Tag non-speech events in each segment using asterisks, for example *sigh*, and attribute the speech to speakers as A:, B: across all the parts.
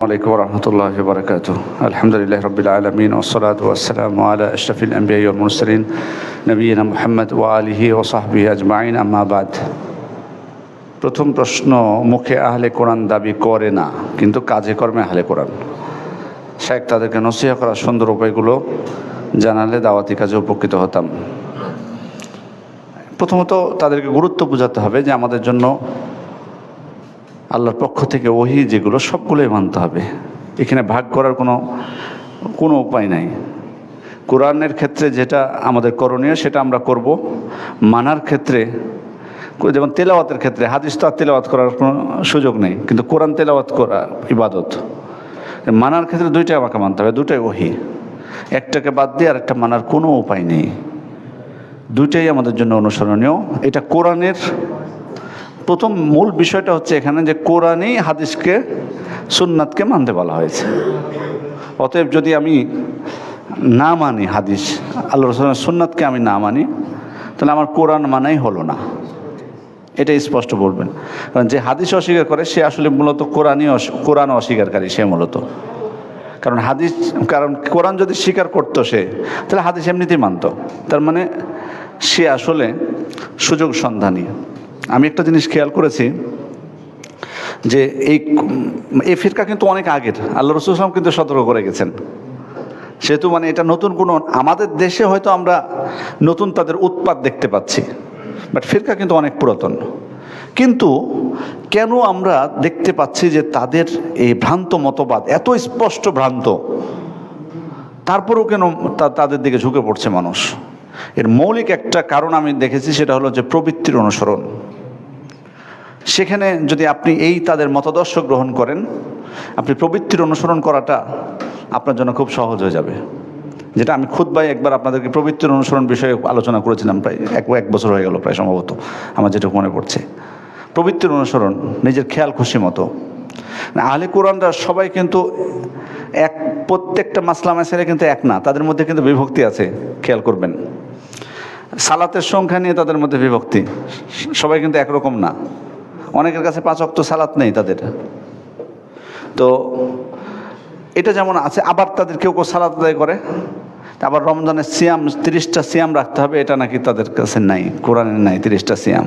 A: عليكم ورحمة الله وبركاته الحمد لله رب العالمين والصلاة والسلام على أشرف الأنبياء والمرسلين نبينا محمد وآله وصحبه أجمعين أما بعد প্রথম প্রশ্ন মুখে আহলে কোরআন দাবি করে না কিন্তু কাজে কর্মে আহলে কোরআন শেখ তাদেরকে নসিহা করার সুন্দর উপায়গুলো জানালে দাওয়াতি কাজে উপকৃত হতাম প্রথমত তাদেরকে গুরুত্ব বোঝাতে হবে যে আমাদের জন্য আল্লাহর পক্ষ থেকে ওহি যেগুলো, সবগুলোই মানতে হবে। এখানে ভাগ করার কোনো কোনো উপায় নাই। কোরআনের ক্ষেত্রে যেটা আমাদের করণীয়, সেটা আমরা করব। মানার ক্ষেত্রে, যেমন তেলাওয়াতের ক্ষেত্রে, হাদিস তো আর তেলাওয়াত করার কোনো সুযোগ নেই, কিন্তু কোরআন তেলাওয়াত করা ইবাদত। মানার ক্ষেত্রে দুইটাই আমাকে মানতে হবে, দুটাই ওহি। একটাকে বাদ দিয়ে আর একটা মানার কোনো উপায় নেই। দুইটাই আমাদের জন্য অনুসরণীয়। এটা কোরআনের প্রথম মূল বিষয়টা হচ্ছে এখানে যে কোরআনেই হাদিসকে, সুন্নাতকে মানতে বলা হয়েছে। অতএব যদি আমি না মানি হাদিস, আল্লাহ রসুলের সুন্নাতকে আমি না মানি, তাহলে আমার কোরআন মানাই হলো না। এটা স্পষ্ট বলবেন। কারণ যে হাদিস অস্বীকার করে, সে আসলে মূলত কোরআনই কোরআন অস্বীকারী সে মূলত। কারণ হাদিস, কারণ কোরআন যদি স্বীকার করতো সে, তাহলে হাদিস এমনিতেই মানতো। তার মানে সে আসলে সুযোগ সন্ধানী। আমি একটা জিনিস খেয়াল করেছি যে এই এই ফিরকা কিন্তু অনেক আগের। আল্লাহ রসুল ইসলাম কিন্তু সতর্ক করে গেছেন। সেহেতু মানে এটা নতুন কোনো, আমাদের দেশে হয়তো আমরা নতুন তাদের উৎপাদ দেখতে পাচ্ছি বাট ফিরকা কিন্তু অনেক পুরাতন। কিন্তু কেন আমরা দেখতে পাচ্ছি যে তাদের এই ভ্রান্ত মতবাদ, এত স্পষ্ট ভ্রান্ত, তারপরেও কেন তাদের দিকে ঝুঁকে পড়ছে মানুষ? এর মৌলিক একটা কারণ আমি দেখেছি, সেটা হলো যে প্রবৃত্তির অনুসরণ। সেখানে যদি আপনি এই তাদের মতাদর্শ গ্রহণ করেন আপনি প্রবৃত্তির অনুসরণ করাটা আপনার জন্য খুব সহজ হয়ে যাবে। যেটা আমি খুদ্ একবার আপনাদেরকে প্রবৃত্তির অনুসরণ বিষয়ে আলোচনা করেছিলাম প্রায় এক এক বছর হয়ে গেল প্রায় সম্ভবত আমার যেটুকু মনে পড়ছে। প্রবৃত্তির অনুসরণ নিজের খেয়াল খুশি মতো। না, আহলে কোরআনরা সবাই কিন্তু এক প্রত্যেকটা মাসলা মাসাইলে কিন্তু এক না তাদের মধ্যে কিন্তু বিভক্তি আছে খেয়াল করবেন। সালাতের সংখ্যা নিয়ে তাদের মধ্যে বিভক্তি সবাই কিন্তু একরকম না। অনেকের কাছে পাঁচ অক্ত সালাত নেই তাদের। তো এটা যেমন আছে, আবার তাদের কেউ কেউ সালাত আদায় করে। আবার রমজানের সিয়াম, তিরিশটা সিয়াম রাখতে হবে, এটা নাকি তাদের কাছে নাই, কোরআনের নাই তিরিশটা সিয়াম।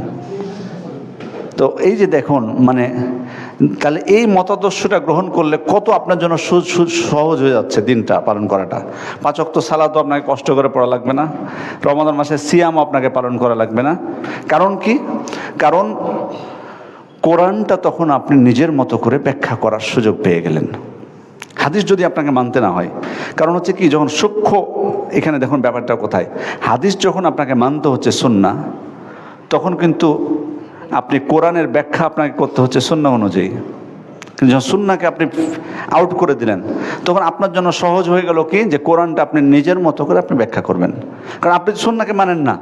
A: তো এই যে দেখুন মানে তাহলে এই মতাদর্শটা গ্রহণ করলে কত আপনার জন্য সহজ হয়ে যাচ্ছে দিনটা পালন করাটা। পাঁচ অক্ত সালাদও আপনাকে কষ্ট করে পড়া লাগবে না। রমাদান মাসে সিয়ামও আপনাকে পালন করা লাগবে না। কারণ কি? কারণ কোরআনটা তখন আপনি নিজের মতো করে ব্যাখ্যা করার সুযোগ পেয়ে গেলেন। হাদিস যদি আপনাকে মানতে না হয়, কারণ হচ্ছে কি, যখন সূক্ষ্ম, এখানে দেখুন ব্যাপারটা কোথায়, হাদিস যখন আপনাকে মানতে হচ্ছে সুন্না, তখন কিন্তু আপনি কোরআনের ব্যাখ্যা আপনাকে করতে হচ্ছে সুন্না অনুযায়ী। যখন সুন্নাকে আপনি আউট করে দিলেন, তখন আপনার জন্য সহজ হয়ে গেল কি? যে কোরআনটা আপনি নিজের মতো করে আপনি ব্যাখ্যা করবেন। কারণ আপনি সুন্নাকে মানেন না।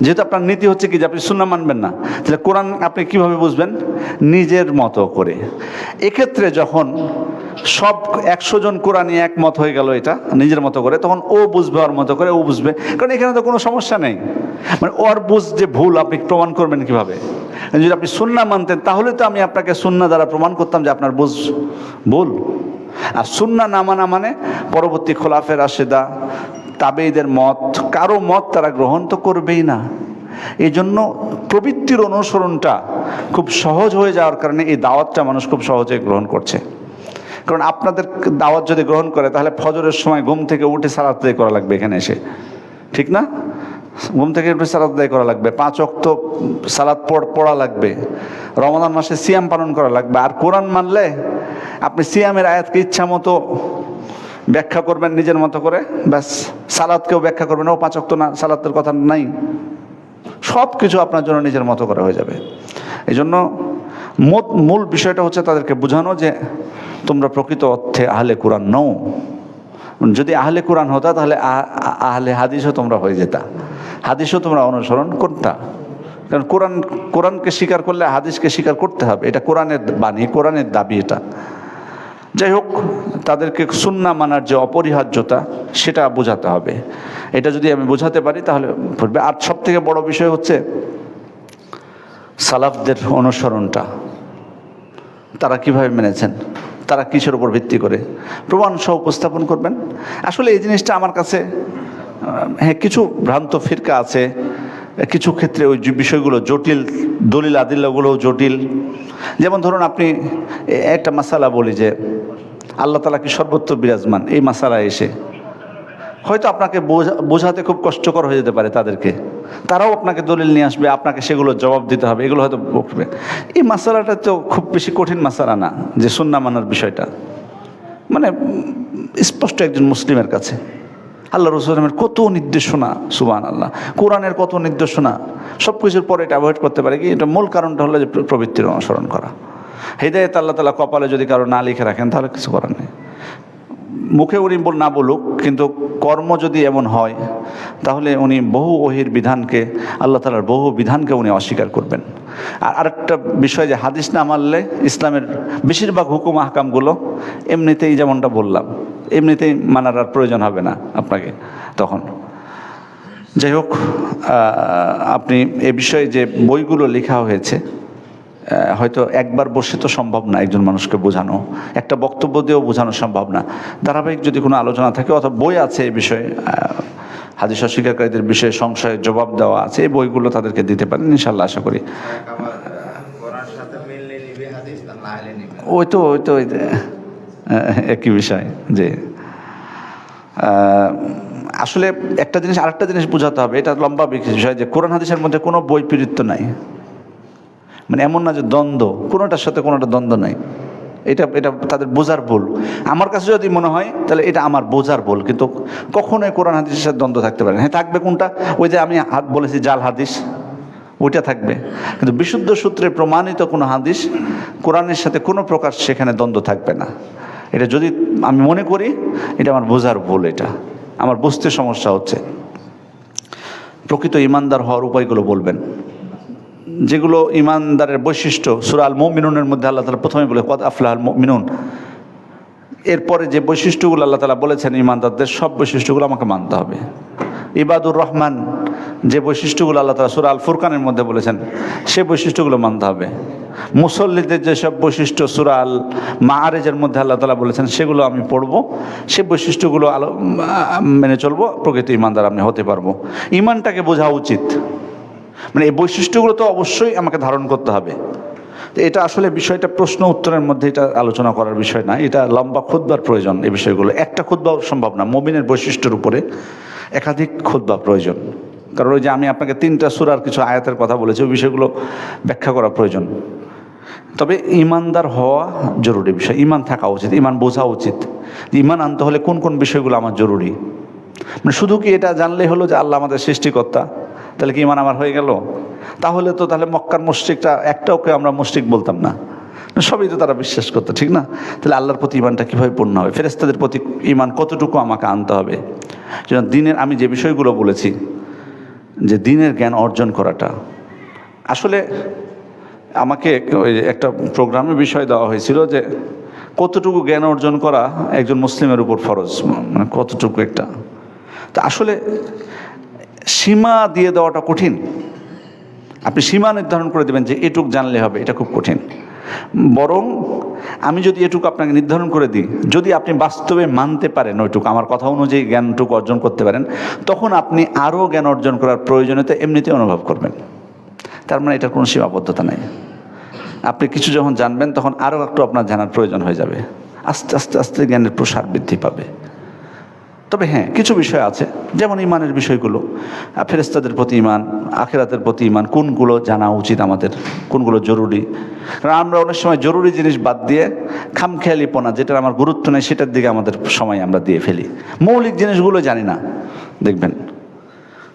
A: যেহেতু আপনার নীতি হচ্ছে কি? যে আপনি সুন্না মানবেন না। তাহলে কোরআন আপনি কীভাবে বুঝবেন? নিজের মতো করে। এক্ষেত্রে যখন সব একশো জন কোরআনই একমত হয়ে গেল এটা, নিজের মতো করে, তখন ও বুঝবে, ওর মতো করে ও বুঝবে। কারণ এখানে তো কোনো সমস্যা নেই। মানে ওর বুঝ যে ভুল, আপনি প্রমাণ করবেন কীভাবে? যদি আপনি সুন্না মানতেন, তাহলে তো আমি আপনাকে সুন্না দ্বারা প্রমাণ করতাম যে আপনার বুঝ, ভুল। আর সুন্না না মানা মানে পরবর্তী খোলাফের আশেদা তাবেইদের মত, কারও মত তারা গ্রহণ তো করবেই না। এই জন্য প্রবৃত্তির অনুসরণটা খুব সহজ হয়ে যাওয়ার কারণে এই দাওয়াতটা মানুষ খুব সহজে গ্রহণ করছে। কারণ আপনাদের দাওয়াত যদি গ্রহণ করে, তাহলে ফজরের সময় ঘুম থেকে উঠে আদায় করা লাগবে এখানে এসে। ঠিক না? ঘুম থেকে উঠে সালাদ আদায় করা লাগবে, পাঁচ অক্ত সালাদ পড়া লাগবে রমাদান মাসে সিয়াম পালন করা লাগবে। আর কোরআন মানলে আপনি সিয়ামের আয়াতকে ইচ্ছা মতো ব্যাখ্যা করবেন নিজের মতো করে, ব্যাস সালাদকেও ব্যাখ্যা করবেন। ও পাঁচ অক্ত না, সালাতের কথা নাই। সব কিছু আপনার জন্য নিজের মতো করে হয়ে যাবে। এই জন্য মূল বিষয়টা হচ্ছে তাদেরকে বোঝানো যে তোমরা প্রকৃত অর্থে আহলে কোরআন নও। যদি আহলে কোরআন হতা, তাহলে আহলে হাদিসও তোমরা হয়ে যেতা। হাদিসও তোমরা অনুসরণ করতা। কারণ কোরআন, কোরআনকে স্বীকার করলে হাদিসকে স্বীকার করতে হবে। এটা কোরআনের বাণী, কোরআনের দাবি এটা। যাই হোক, তাদেরকে সুন্না মানার যে অপরিহার্যতা, সেটা বোঝাতে হবে। এটা যদি আমি বোঝাতে পারি, তাহলে ফুটবে আর সব থেকে বড় বিষয় হচ্ছে, সালাফদের অনুসরণটা। তারা কীভাবে মেনেছেন? তারা কিসের উপর ভিত্তি করে? প্রমাণ সহ উপস্থাপন করবেন। আসলে এই জিনিসটা আমার কাছে হ্যাঁ কিছু ভ্রান্ত ফিরকা আছে। কিছু ক্ষেত্রে ওই বিষয়গুলো জটিল, দলিল আদিল্লাগুলো জটিল। যেমন ধরুন আপনি একটা মাসালা বলি যে, আল্লাহ তালা কি সর্বত্র বিরাজমান? এই মাসালা এসে। হয়তো আপনাকে বোঝা- বোঝাতে খুব কষ্টকর হয়ে যেতে পারে তাদেরকে। তারাও আপনাকে দলিল নিয়ে আসবে, আপনাকে সেগুলো জবাব দিতে হবে, এগুলো হয়তো বকবে। এই মাসালাটা তো খুব বেশি কঠিন মাসালা না, যে সুন্না মানার বিষয়টা। মানে স্পষ্ট একজন মুসলিমের কাছে। আল্লাহ রসুলের কত নির্দেশনা সুবান আল্লাহ কোরআনের কত নির্দেশনা সব কিছুর পরে এটা অ্যাভয়েড করতে পারে কি? এটা মূল কারণটা হলো যে প্র- প্রবৃত্তির অনুসরণ করা। হেদায়ত আল্লাহ তালা কপালে যদি কারও না লিখে রাখেন, তাহলে কিছু করার নেই। মুখে উনি না বলুক, কিন্তু কর্ম যদি এমন হয়, তাহলে উনি বহু ওহির বিধানকে, আল্লাহ তালার বহু বিধানকে উনি অস্বীকার করবেন। আর আরেকটা বিষয় যে হাদিস না মানলে ইসলামের বেশিরভাগ হুকুম আহকামগুলো এমনিতেই যেমনটা বললাম, এমনিতেই মানার আর প্রয়োজন হবে না আপনাকে তখন। যাই হোক আপনি এ বিষয়ে যে বইগুলো লেখা হয়েছে হয়তো একবার বসে তো সম্ভব না একজন মানুষকে বোঝানো। একটা বক্তব্য দিয়েও বোঝানো সম্ভব না। ধারাবাহিক যদি কোনো আলোচনা থাকে, অথবা বই আছে এই বিষয়ে হাদিস অস্বীকারীদের বিষয়ে সংশয়ের জবাব দেওয়া আছে, এই বইগুলো তাদেরকে দিতে পারেন ইনশাল্লাহ আশা করি। ওই তো ওই তো, ওই একই বিষয় যে আসলে একটা জিনিস, আরেকটা জিনিস বোঝাতে হবে, এটা লম্বা বিষয় যে কোরআন, হাদিসের মধ্যে কোনো বই পিরিত্ব নাই। মানে এমন না যে দ্বন্দ্ব, কোনোটার সাথে কোনোটা দ্বন্দ্ব নাই। এটা এটা তাদের বোঝার ভুল। আমার কাছে যদি মনে হয়, তাহলে এটা আমার বোঝার ভুল, কিন্তু কখনোই কোরআন হাদিসের সাথে দ্বন্দ্ব থাকতে পারে। হ্যাঁ থাকবে কোনটা? ওই যে আমি হাত বলেছি জাল হাদিস, ওইটা থাকবে। কিন্তু বিশুদ্ধ সূত্রে প্রমাণিত কোনো হাদিস, কোরআনের সাথে কোনো প্রকার সেখানে দ্বন্দ্ব থাকবে না। এটা যদি আমি মনে করি, এটা আমার বোঝার ভুল এটা। আমার বুঝতে সমস্যা হচ্ছে। প্রকৃত ইমানদার হওয়ার উপায়গুলো বলবেন। যেগুলো ইমানদারের বৈশিষ্ট্য সুরাল মিনুনের মধ্যে আল্লাহ তালা প্রথমে বলে কদ আফলাহ আল মিনুন এরপরে যে বৈশিষ্ট্যগুলো আল্লাহ তালা বলেছেন ইমানদারদের, সব বৈশিষ্ট্যগুলো আমাকে মানতে হবে। ইবাদুর রহমান যে বৈশিষ্ট্যগুলো আল্লাহ তালা সুরা আল ফুরকানের মধ্যে বলেছেন, সে বৈশিষ্ট্যগুলো মানতে হবে। মুসল্লিদের যেসব বৈশিষ্ট্য সুরা আল মাহারেজের মধ্যে আল্লাহ তালা বলেছেন, সেগুলো আমি পড়ব। সে বৈশিষ্ট্যগুলো আলো মেনে চলবো, প্রকৃত ইমানদার আমি হতে পারব। ইমানটাকে বোঝা উচিত। মানে এই বৈশিষ্ট্যগুলো তো অবশ্যই আমাকে ধারণ করতে হবে। তো এটা আসলে বিষয়টা প্রশ্ন উত্তরের মধ্যে এটা আলোচনা করার বিষয় না, এটা লম্বা খুদ্বার প্রয়োজন এই বিষয়গুলো। একটা খুদ্বাও সম্ভব না মবিনের বৈশিষ্ট্যের উপরে একাধিক খুদ্া প্রয়োজন। কারণ ওই যে আমি আপনাকে তিনটা সুরার কিছু আয়াতের কথা বলেছি, ওই বিষয়গুলো ব্যাখ্যা করা প্রয়োজন। তবে ইমানদার হওয়া জরুরি বিষয় ইমান থাকা উচিত ইমান বোঝা উচিত ইমান আনতে হলে কোন কোন বিষয়গুলো আমার জরুরি। মানে শুধু কি এটা জানলেই হলো যে আল্লাহ আমাদের সৃষ্টিকর্তা? তাহলে কি ইমান আমার হয়ে গেল? তাহলে তো তাহলে মক্কার মুশ্রিকটা একটাওকে আমরা মুশ্রিক বলতাম না। সবই তো তারা বিশ্বাস করতো, ঠিক না? তাহলে আল্লাহর প্রতি ইমানটা কীভাবে পূর্ণ হবে? ফেরেস্তাদের প্রতি ইমান কতটুকু আমাকে আনতে হবে? যেন দিনের আমি যে বিষয়গুলো বলেছি, যে দিনের জ্ঞান অর্জন করাটা। আসলে আমাকে ওই একটা প্রোগ্রামে বিষয় দেওয়া হয়েছিল যে কতটুকু জ্ঞান অর্জন করা একজন মুসলিমের উপর ফরজ মানে কতটুকু একটা। তা আসলে সীমা দিয়ে দেওয়াটা কঠিন। আপনি সীমা নির্ধারণ করে দেবেন যে এটুক জানলে হবে, এটা খুব কঠিন। বরং আমি যদি এটুকু আপনাকে নির্ধারণ করে দিই, যদি আপনি বাস্তবে মানতে পারেন ওইটুকু, আমার কথা অনুযায়ী জ্ঞানটুকু অর্জন করতে পারেন, তখন আপনি আরও জ্ঞান অর্জন করার প্রয়োজনীয়তা এমনিতেই অনুভব করবেন। তার মানে এটা কোনো সীমাবদ্ধতা নেই। আপনি কিছু যখন জানবেন, তখন আরও একটু আপনার জানার প্রয়োজন হয়ে যাবে। আস্তে আস্তে আস্তে জ্ঞানের প্রসার বৃদ্ধি পাবে। তবে হ্যাঁ কিছু বিষয় আছে। যেমন ইমানের বিষয়গুলো। ফেরেস্তাদের প্রতি ইমান, আখেরাতের প্রতি ইমান, কোনগুলো জানা উচিত আমাদের? কোনগুলো জরুরি? কারণ আমরা অনেক সময় জরুরি জিনিস বাদ দিয়ে খামখেয়ালিপনা, যেটার আমার গুরুত্ব নেই, সেটার দিকে আমাদের সময় আমরা দিয়ে ফেলি। মৌলিক জিনিসগুলো জানি না, দেখবেন।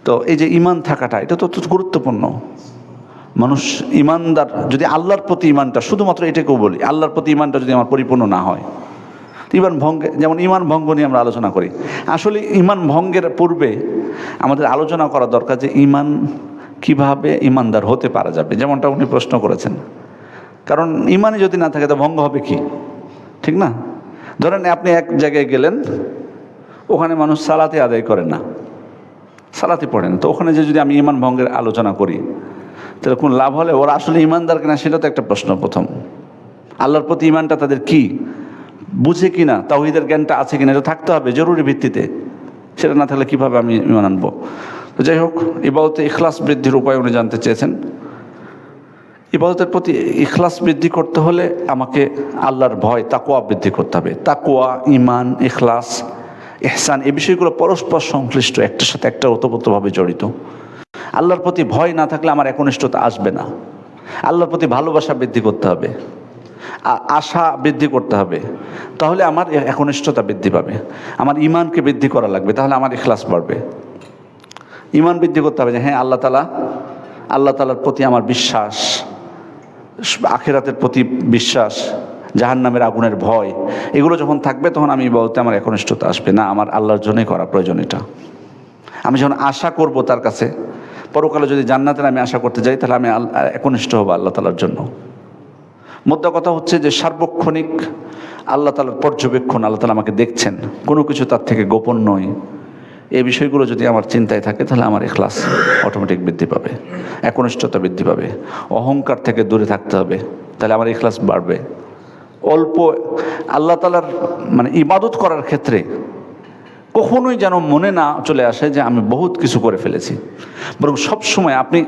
A: তো এই যে ইমান থাকাটা, এটা তো গুরুত্বপূর্ণ। মানুষ, ইমানদার, যদি আল্লাহর প্রতি ইমানটা, শুধুমাত্র এটাকেও বলি, আল্লাহর প্রতি ইমানটা যদি আমার পরিপূর্ণ না হয় ইমান ভঙ্গে, যেমন ইমান ভঙ্গ নিয়ে আমরা আলোচনা করি। আসলে ইমান ভঙ্গের পূর্বে আমাদের আলোচনা করা দরকার যে ইমান কীভাবে ইমানদার হতে পারা যাবে, যেমনটা উনি প্রশ্ন করেছেন। কারণ ইমানই যদি না থাকে, তো ভঙ্গ হবে কি? ঠিক না? ধরেন আপনি এক জায়গায় গেলেন, ওখানে মানুষ সালাতে আদায় করে না। সালাতে পড়ে না। তো ওখানে যে যদি আমি ইমান ভঙ্গের আলোচনা করি, তাহলে কোন লাভ হলে ওরা আসলে ইমানদার কিনা, সেটা তো একটা প্রশ্ন প্রথম। আল্লাহর প্রতি ইমানটা তাদের কি? বুঝে কিনা, তাওহিদের জ্ঞানটা আছে কিনা, এটা থাকতে হবে জরুরি ভিত্তিতে। সেটা না থাকলে কীভাবে আমি ইমান আনব? তো যাই হোক, ইবাদতে ইখলাস বৃদ্ধির উপায় উনি জানতে চেয়েছেন। ইবাদতের প্রতি ইখলাস বৃদ্ধি করতে হলে আমাকে আল্লাহর ভয় তাকুয়া বৃদ্ধি করতে হবে। তাকুয়া ইমান, ইখলাস এহসান এই বিষয়গুলো পরস্পর সংশ্লিষ্ট, একটার সাথে একটা ওতপ্রোতভাবে জড়িত। আল্লাহর প্রতি ভয় না থাকলে আমার একনিষ্ঠতা আসবে না। আল্লাহর প্রতি ভালোবাসা বৃদ্ধি করতে হবে। আশা বৃদ্ধি করতে হবে। তাহলে আমার একনিষ্ঠতা বৃদ্ধি পাবে। আমার ইমানকে বৃদ্ধি করা লাগবে, তাহলে আমার ইখলাস বাড়বে। ইমান বৃদ্ধি করতে হবে যে হ্যাঁ আল্লাহ তালা আল্লাহ তালার প্রতি আমার বিশ্বাস, আখেরাতের প্রতি বিশ্বাস, জাহান্নামের আগুনের ভয়, এগুলো যখন থাকবে, তখন আমি বলতে আমার একনিষ্ঠতা আসবে। না, আমার আল্লাহর জন্যই করা প্রয়োজন এটা। আমি যখন আশা করব তার কাছে, পরকালে যদি জান্নাতের আমি আশা করতে যাই, তাহলে আমি একনিষ্ঠ হব আল্লাহ তালার জন্য। মোদ্দা কথা হচ্ছে যে সার্বক্ষণিক আল্লাহ তালার পর্যবেক্ষণ, আল্লাহ তালা আমাকে দেখছেন। কোনো কিছু তার থেকে গোপন নয়। এই বিষয়গুলো যদি আমার চিন্তায় থাকে, তাহলে আমার এখলাস অটোমেটিক বৃদ্ধি পাবে। একনিষ্ঠতা বৃদ্ধি পাবে। অহংকার থেকে দূরে থাকতে হবে। তাহলে আমার এখলাস বাড়বে। অল্প আল্লাহ তালার মানে ইবাদত করার ক্ষেত্রে কখনোই যেন মনে না চলে আসে যে আমি বহুত কিছু করে ফেলেছি। বরং সবসময় আপনি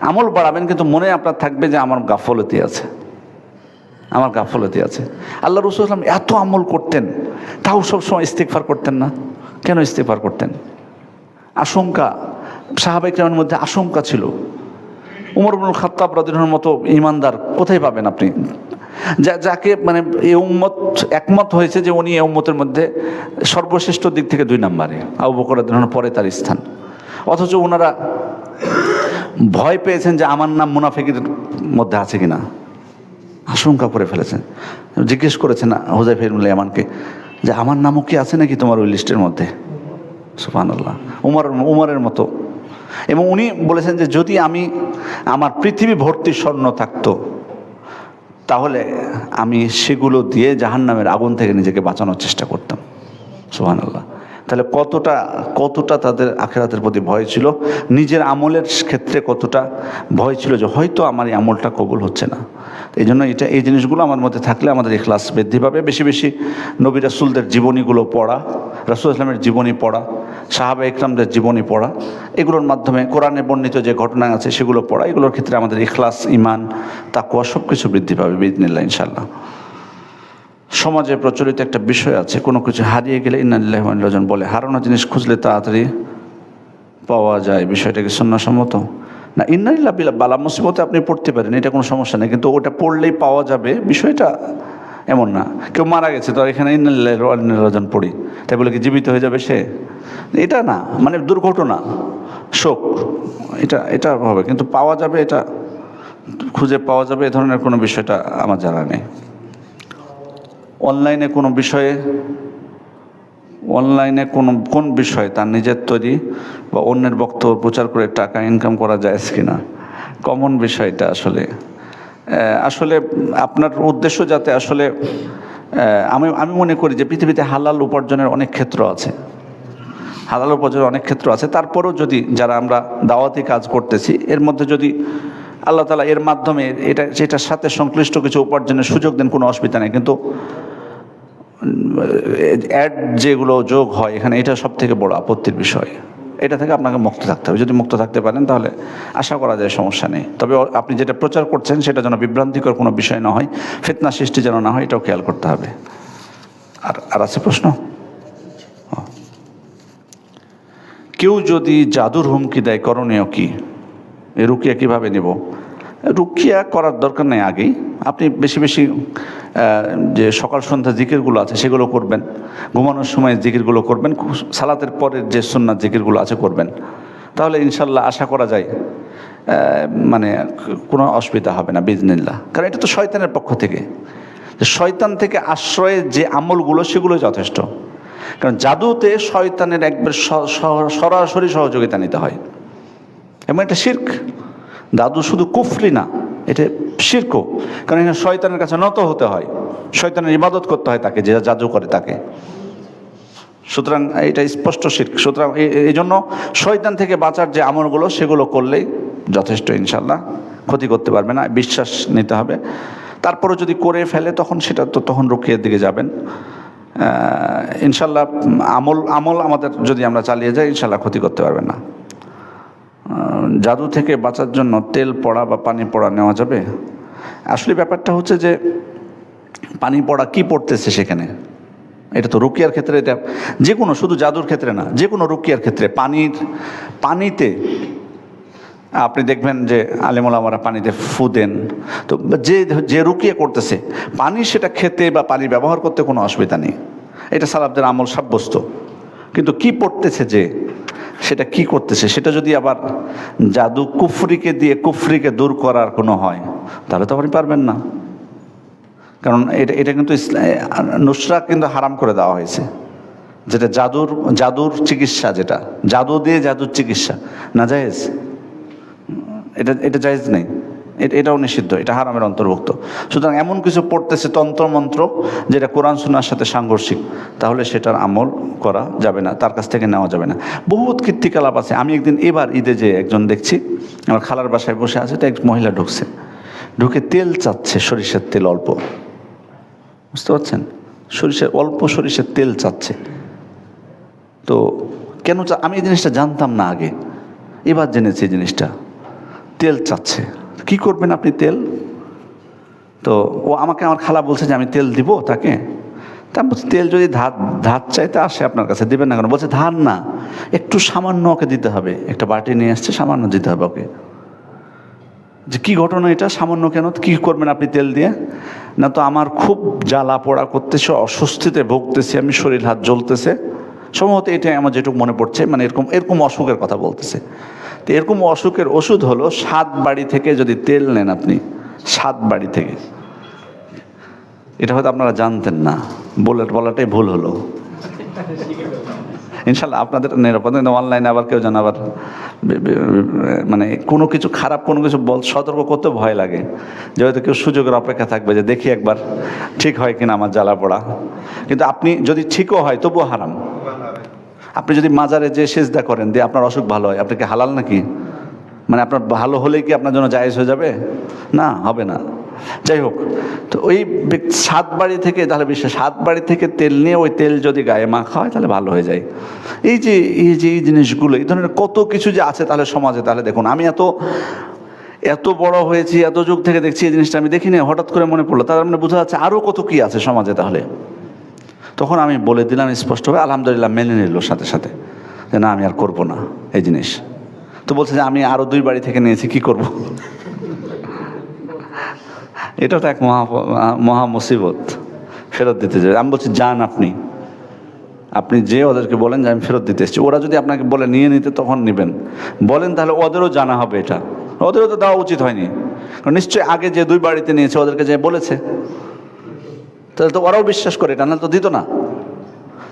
A: আমল বাড়াবেন, কিন্তু মনে আপনার থাকবে যে আমার গাফলতি আছে। আমার গাফলতি আছে। আল্লাহ রসুল আসলাম এত আমল করতেন, তাও সবসময় ইস্তেকফার করতেন না। কেন ইস্তেকফার করতেন? আশঙ্কা সাহাবাইকরামের মধ্যে আশঙ্কা ছিল। উমর বনুল খাত্তাব রাদিনের মতো ইমানদার কোথায় পাবেন আপনি? যা, যাকে মানে এই উম্মত একমত হয়েছে যে উনি এই উম্মতের মধ্যে সর্বশ্রেষ্ঠ দিক থেকে দুই নম্বরে। আবু বকর রাদিনের পরে তার স্থান। অথচ ওনারা ভয় পেয়েছেন যে আমার নাম মুনাফিকের মধ্যে আছে কিনা। আশঙ্কা করে ফেলেছেন। জিজ্ঞেস করেছেন হোজাই ফেরুল্লাহ আমানকে যে আমার নামও কি আছে নাকি তোমার ওই লিস্টের মধ্যে? সুফান আল্লাহ উমর, উমরের মতো। এবং উনি বলেছেন যে যদি আমি, আমার পৃথিবী ভর্তি স্বর্ণ থাকতো, তাহলে আমি সেগুলো দিয়ে জাহান্নামের আগুন থেকে নিজেকে বাঁচানোর চেষ্টা করতাম। সুহান আল্লাহ তাহলে কতটা কতটা তাদের আখেরাতের প্রতি ভয় ছিল? নিজের আমলের ক্ষেত্রে কতটা ভয় ছিল যে হয়তো আমার এই আমলটা কবুল হচ্ছে না? এই জন্য এটা, এই জিনিসগুলো আমার মধ্যে থাকলে আমাদের ইখলাস বৃদ্ধি পাবে। বেশি বেশি নবী রাসুলদের জীবনীগুলো পড়া, রাসুল ইসলামের জীবনী পড়া, সাহাবা ইকরামদের জীবনী পড়া, এগুলোর মাধ্যমে কোরআনে বর্ণিত যে ঘটনা আছে সেগুলো পড়া, এগুলোর ক্ষেত্রে আমাদের ইখলাস ইমান তাকুয়া সব কিছু বৃদ্ধি পাবে বিদিনিল্লাহ ইনশাল্লাহ সমাজে প্রচলিত একটা বিষয় আছে, কোনো কিছু হারিয়ে গেলে ইন্নাল্লাহজন বলে। হারানো জিনিস খুঁজলে তাড়াতাড়ি পাওয়া যায়, বিষয়টা কি সন্ন্যাসম্মত না ইন্নাল্লাহ বিলা, বালা মুসিবতে আপনি পড়তে পারেন, এটা কোনো সমস্যা নেই, কিন্তু ওটা পড়লেই পাওয়া যাবে, বিষয়টা এমন না। কেউ মারা গেছে, তো এখানে ইন্নাল্লাহজন পড়ি তাই বলে কি জীবিত হয়ে যাবে সে? এটা না মানে দুর্ঘটনা, শোক, এটা এটা হবে, কিন্তু পাওয়া যাবে এটা, খুঁজে পাওয়া যাবে, এ ধরনের কোনো বিষয়টা আমার জানা নেই। অনলাইনে কোনো বিষয়ে, অনলাইনে কোনো, কোন বিষয়ে তার নিজের তৈরি বা অন্যের বক্তব্য প্রচার করে টাকা ইনকাম করা যায় কিনা? কমন বিষয়টা আসলে। আসলে আপনার উদ্দেশ্য যাতে আসলে আমি আমি মনে করি যে পৃথিবীতে হালাল উপার্জনের অনেক ক্ষেত্র আছে। হালাল উপার্জনের অনেক ক্ষেত্র আছে। তারপরেও যদি যারা আমরা দাওয়াতি কাজ করতেছি, এর মধ্যে যদি আল্লাহ তালা এর মাধ্যমে এটা, সেটার সাথে সংশ্লিষ্ট কিছু উপার্জনের সুযোগ দেন, কোনো অসুবিধা নেই। কিন্তু অ্যাড যেগুলো যোগ হয়, এখানে এটা সব থেকে বড় আপত্তির বিষয়। এটা থেকে আপনাকে মুক্ত থাকতে হবে। যদি মুক্ত থাকতে পারেন, তাহলে আশা করা যায় সমস্যা নেই। তবে আপনি যেটা প্রচার করছেন, সেটা যেন বিভ্রান্তিকর কোনো বিষয় না হয়, ফেতনা সৃষ্টি যেন না হয়, এটাও খেয়াল করতে হবে। আর আর আছে প্রশ্ন? কেউ যদি জাদুর হুমকি দেয়, করণীয় কি? রুকিয়া কীভাবে নেব? রুকিয়া করার দরকার নেই আগেই। আপনি বেশি বেশি যে সকাল সন্ধ্যা জিকিরগুলো আছে সেগুলো করবেন। ঘুমানোর সময় জিকিরগুলো করবেন। সালাতের পরের যে সুন্নাত জিকিরগুলো আছে করবেন। তাহলে ইনশাল্লাহ আশা করা যায় মানে কোনো অসুবিধা হবে না বিজনিল্লা কারণ এটা তো শয়তানের পক্ষ থেকে। শয়তান থেকে আশ্রয়ের যে আমলগুলো সেগুলো যথেষ্ট। কারণ জাদুতে শয়তানের একবার সরাসরি সহযোগিতা নিতে হয়। এবং এটা শির্ক। দাদু শুধু কুফরি না, এটা শির্কও কারণ এখানে শয়তানের কাছে নত হতে হয়, শয়তানের ইবাদত করতে হয় তাকে, যে জাদু করে তাকে। সুতরাং এটা স্পষ্ট শির্ক। সুতরাং এই জন্য শয়তান থেকে বাঁচার যে আমলগুলো, সেগুলো করলেই যথেষ্ট ইনশাল্লাহ ক্ষতি করতে পারবে না, বিশ্বাস নিতে হবে। তারপরে যদি করে ফেলে, তখন সেটা তো তখন রুকিয়ার দিকে যাবেন। ইনশাল্লাহ আমল আমল আমাদের যদি আমরা চালিয়ে যাই ইনশাল্লাহ ক্ষতি করতে পারবেন না। জাদু থেকে বাঁচার জন্য তেল পড়া বা পানি পড়া নেওয়া যাবে? আসলে ব্যাপারটা হচ্ছে যে পানি পড়া কি পড়তেছে সেখানে? এটা তো রুকিয়ার ক্ষেত্রে, এটা যে কোনো, শুধু জাদুর ক্ষেত্রে না, যে কোনো রুকিয়ার ক্ষেত্রে পানির, পানিতে আপনি দেখবেন যে আলিমুল আমরা পানিতে ফু দেন। তো যে যে রুকিয়ে করতেছে, পানি সেটা খেতে বা পানি ব্যবহার করতে কোনো অসুবিধা নেই। এটা সালাবদের আমল সাব্যস্ত। কিন্তু কি পড়তেছে যে সেটা কি করতেছে? সেটা যদি আবার জাদু কুফরিকে দিয়ে কুফরিকে দূর করার কোনো হয়, তাহলে তো আপনি পারবেন না। কারণ এটা এটা কিন্তু নুসরা কিন্তু হারাম করে দেওয়া হয়েছে। যেটা জাদুর জাদুর চিকিৎসা যেটা, জাদু দিয়ে জাদুর চিকিৎসা। না জায়েজ? এটা এটা জায়েজ নেই। এটাও নিষিদ্ধ, এটা হারামের অন্তর্ভুক্ত। সুতরাং এমন কিছু পড়তেছে তন্ত্রমন্ত্র যেটা কোরআন সুনার সাথে সাংঘর্ষিক, তাহলে সেটার আমল করা যাবে না, তার কাছ থেকে নেওয়া যাবে না। বহুত কীর্তিকলাপ আছে। আমি একদিন এবার ঈদে যে একজন দেখছি, আমার খালার বাসায় বসে আছে, তো এক মহিলা ঢুকছে। ঢুকে তেল চাচ্ছে, সরিষার তেল অল্প। বুঝতে পারছেন? সরিষার, অল্প সরিষার তেল চাচ্ছে। তো কেন চা আমি এই জিনিসটা জানতাম না আগে। এবার জেনেছি এই জিনিসটা। তেল চাচ্ছে। কি করবেন আপনি তেল? তো ও আমাকে আমার খালা বলছে যে আমি তেল দিব তাকে। তা বলছি, তেল যদি ধার ধার চাইতে আসে আপনার কাছে, দিবেন না কেন? বলছে ধার না, একটু সামান্য ওকে দিতে হবে। একটা বাটি নিয়ে আসছে সামান্য দিতে হবে ওকে। যে কী ঘটনা এটা? সামান্য কেন? কি করবেন আপনি তেল দিয়ে? না তো আমার খুব জ্বালা পোড়া করতেছে, অস্বস্তিতে ভুগতেছে, আমি শরীর হাত জ্বলতেছে। সম্ভবত এটাই আমার যেটুকু মনে পড়ছে মানে এরকম এরকম অসুখের কথা বলতেছে। তো এরকম অসুখের ওষুধ হলো সাত বাড়ি থেকে যদি তেল নেন আপনি, সাত বাড়ি থেকে। এটা হয়তো আপনারা জানতেন না, বলে বলাটাই ভুল হলো। ইনশাল্লাহ আপনাদের নিরাপদ কিন্তু অনলাইনে আবার কেউ যেন আবার মানে কোনো কিছু খারাপ, কোনো কিছু বল, সতর্ক করতে ভয় লাগে। যে হয়তো কেউ সুযোগের অপেক্ষা থাকবে যে দেখি একবার ঠিক হয় কিনা আমার জ্বালা পড়া। কিন্তু আপনি যদি ঠিকও হয় তবুও হারাম। আপনি যদি মাজারে যে সেজদা করেন, দিয়ে আপনার অসুখ ভালো হয় আপনি কি হালাল নাকি? মানে আপনার ভালো হলেই কি আপনার জন্য জায়েজ হয়ে যাবে? না, হবে না। যাই হোক, তো ওই সাত বাড়ি থেকে, তাহলে বিশ্বাস, সাত বাড়ি থেকে তেল নিয়ে ওই তেল যদি গায়ে মাখা হয়, তাহলে ভালো হয়ে যায়। এই যে এই যে, এই জিনিসগুলো, এই ধরনের কত কিছু যে আছে তাহলে সমাজে, তাহলে দেখুন, আমি এত এত বড় হয়েছি, এত যুগ থেকে দেখছি এই জিনিসটা আমি দেখিনি, হঠাৎ করে মনে পড়ল। তার মানে বোঝা যাচ্ছে আরও কত কি আছে সমাজে তাহলে? তখন আমি বলে দিলাম স্পষ্টভাবে, আলহামদুলিল্লাহ, মেনে নিল সাথে সাথে। যে, না, আমি আর করব না এই জিনিস। তো বলছে যে, আমি আরও দুই বাড়ি থেকে নিয়েছি, কি করব? *laughs* এটা তো এক মহা মহা মুসিবত। ফেরত দিতে যাবে। আমি বলছি, যান আপনি। আপনি যে ওদেরকে বলেন যে, আমি ফেরত দিতে এসেছি। ওরা যদি আপনাকে বলে নিয়ে নিতে, তখন নেবেন। বলেন তাহলে ওদেরও জানা হবে এটা। ওদেরও তো দেওয়া উচিত হয়নি। নিশ্চয়ই আগে যে দুই বাড়িতে নিয়েছে, ওদেরকে যে বলেছে। তাহলে তো ওরাও বিশ্বাস করে, এটা না তো দিত না।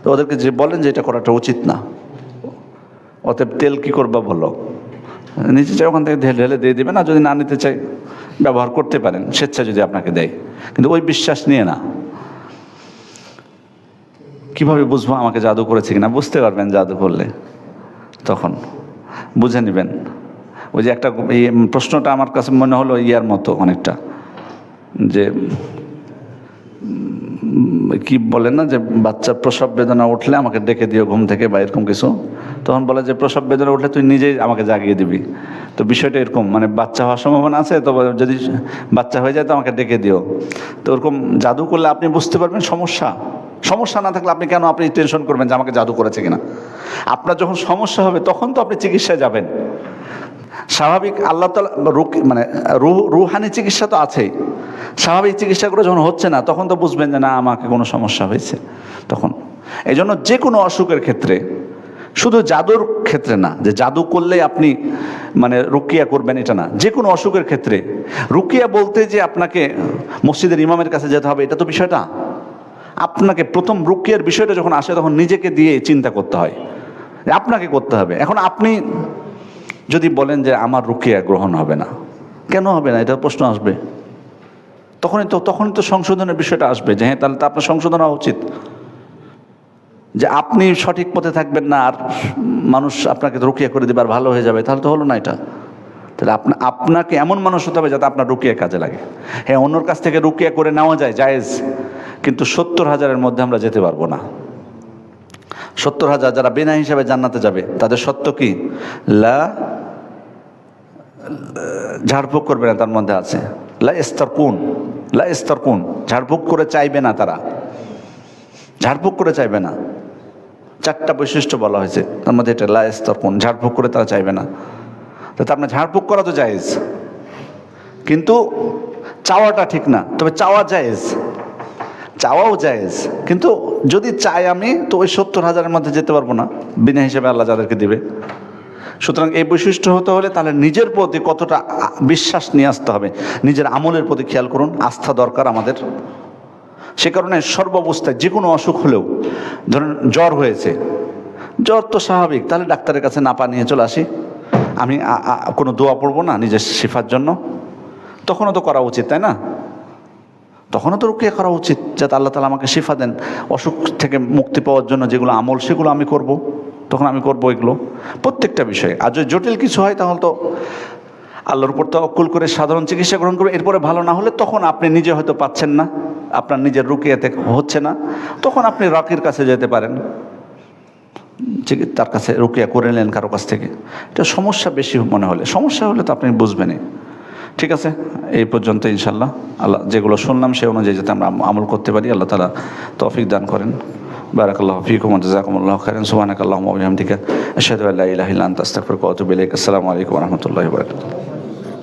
A: তো ওদেরকে যে বলেন যে এটা করাটা উচিত না। অতএব তেল কি করবা বলো? নিতে চাই, ওখান থেকে ঢেলে দিয়ে দেবেন, আর যদি না নিতে চাই, ব্যবহার করতে পারেন স্বেচ্ছা যদি আপনাকে দেয়। কিন্তু ওই বিশ্বাস নিয়ে না। কীভাবে বুঝব আমাকে জাদু করেছে কিনা? বুঝতে পারবেন জাদু করলে। তখন বুঝে নেবেন। ওই যে একটা প্রশ্নটা আমার কাছে মনে হলো ইয়ার মতো অনেকটা। যে কি বলে না যে বাচ্চার প্রসব বেদনা উঠলে আমাকে ডেকে দিও ঘুম থেকে বা এরকম কিছু। তখন বলে যে প্রসব বেদনা উঠলে তুই নিজেই আমাকে জাগিয়ে দিবি। তো বিষয়টা এরকম মানে বাচ্চা হওয়ার সম্ভাবনা আছে, তো যদি বাচ্চা হয়ে যায় তো আমাকে ডেকে দিও। তো ওরকম জাদু করলে আপনি বুঝতে পারবেন সমস্যা। সমস্যা না থাকলে আপনি কেন আপনি টেনশন করবেন যে আমাকে জাদু করেছে কিনা? আপনার যখন সমস্যা হবে তখন তো আপনি চিকিৎসায় যাবেন। স্বাভাবিক আল্লাহ তালা মানে রুহ, রুহানি চিকিৎসা তো আছেই। স্বাভাবিক চিকিৎসাগুলো যখন হচ্ছে না, তখন তো বুঝবেন যে না, আমাকে কোনো সমস্যা হয়েছে তখন। এই জন্য যে কোনো অসুখের ক্ষেত্রে, শুধু জাদুর ক্ষেত্রে না, যে জাদু করলেই আপনি মানে রুকিয়া করবেন এটা না। যে কোনো অসুখের ক্ষেত্রে, রুকিয়া বলতে যে আপনাকে মসজিদের ইমামের কাছে যেতে হবে, এটা তো বিষয়টা। আপনাকে প্রথম রুকিয়ার বিষয়টা যখন আসে, তখন নিজেকে দিয়ে চিন্তা করতে হয়। আপনাকে করতে হবে। এখন আপনি যদি বলেন যে আমার রুকিয়া গ্রহণ হবে না, কেন হবে না? এটা প্রশ্ন আসবে। তখনই তো তখনই তো সংশোধনের বিষয়টা আসবে যে হ্যাঁ তাহলে তো আপনার সংশোধন হওয়া উচিত। যে আপনি সঠিক পথে থাকবেন না আর মানুষ আপনাকে রুকিয়া করে দেবে আর ভালো হয়ে যাবে, তাহলে তো হলো না এটা। তাহলে আপনা, আপনাকে এমন মানুষ হতে হবে যাতে আপনার রুকিয়া কাজে লাগে। হ্যাঁ অন্যর কাছ থেকে রুকিয়া করে নেওয়া যায়, জায়েজ। কিন্তু সত্তর হাজারের মধ্যে আমরা যেতে পারব না। সত্তর হাজার যারা বিনা হিসাবে জান্নাতে যাবে, তাদের সত্য কি? লা, ঝাড়ফুঁক করবে না তার মধ্যে আছে। লা স্তর কোন লা স্তর কোন ঝাড়ফুঁক করে চাইবে না তারা। ঝাড়ফুঁক করে চাইবে না। চারটা বৈশিষ্ট্য বলা হয়েছে, তার মধ্যে এটা লা কোন ঝাড়ফুঁক করে তারা চাইবে না। তো মানে ঝাড়ফুঁক করা তো জায়েজ। কিন্তু চাওয়াটা ঠিক না, তবে চাওয়া জায়েজ। চাওয়াও জায়েজ। কিন্তু যদি চাই আমি, তো ওই সত্তর হাজারের মধ্যে যেতে পারব না, বিনা হিসেবে আল্লাহ যাদেরকে দিবে। সুতরাং এই বৈশিষ্ট্য হতে হলে তাহলে নিজের প্রতি কতটা বিশ্বাস নিয়ে আসতে হবে। নিজের আমলের প্রতি খেয়াল করুন, আস্থা দরকার আমাদের। সে কারণে সর্বাবস্থায় যে কোনো অসুখ হলেও, ধরেন জ্বর হয়েছে, জ্বর তো স্বাভাবিক, তাহলে ডাক্তারের কাছে নাপা নিয়ে চলে আসি। আমি কোনো দোয়া পড়ব না নিজের শিফার জন্য। তখনও তো করা উচিত, তাই না? তখনও তো রুকিয়া করা উচিত যাতে আল্লাহ তালা আমাকে শিফা দেন, অসুখ থেকে মুক্তি পাওয়ার জন্য যেগুলো আমল, সেগুলো আমি করব। তখন আমি করব এগুলো। প্রত্যেকটা বিষয়ে। আর যদি জটিল কিছু হয়, তাহলে তো আল্লাহর উপর তো অকুল করে সাধারণ চিকিৎসা গ্রহণ করবে। এরপরে ভালো না হলে তখন আপনি নিজে হয়তো পাচ্ছেন না। আপনার নিজের রুকিয়াতে হচ্ছে না। তখন আপনি রকির কাছে যেতে পারেন। তার কাছে রুকিয়া করে নিলেন কারও কাছ থেকে। এটা সমস্যা বেশি মনে হলে। সমস্যা হলে তো আপনি বুঝবেনই। ঠিক আছে? এই পর্যন্ত ইনশাল্লাহ আল্লাহ, যেগুলো শুনলাম সে অনুযায়ী যাতে আমরা আমল করতে পারি, আল্লাহ তালা তফিক দান করেন। বারাকাল্লাহ ফিকুম জাজাকুমুল্লাহ খারেন সুবাহ আল্লাহ ইলাইক। আসসালামু আলাইকুম রাহমাতুল্লাহি বারাকাতুহু।